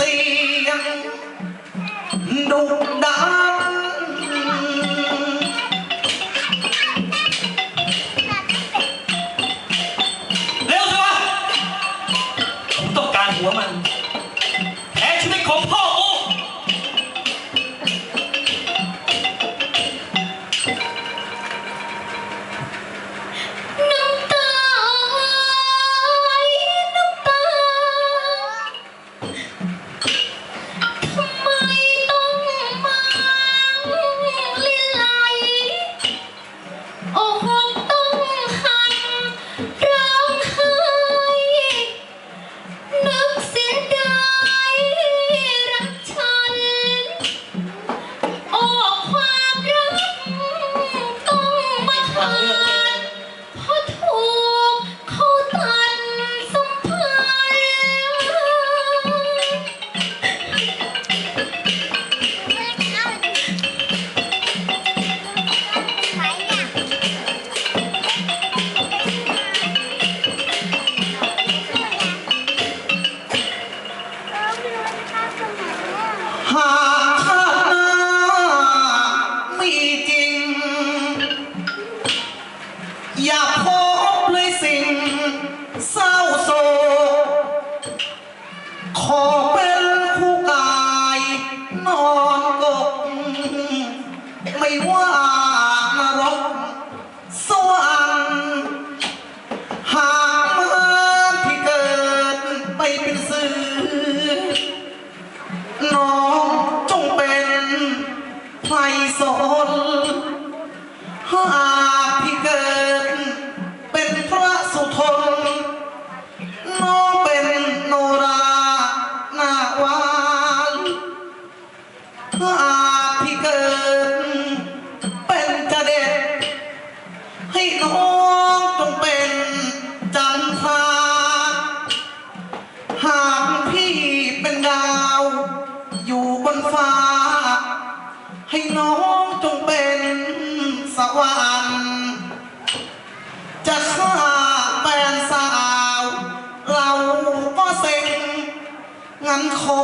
xây đục đá Leo ra Tôi càng của mình. Huh? สนห น้องจงเป็นสวรรค์จะข้าแฟนสาว เราก็เซ็งงั้นขอ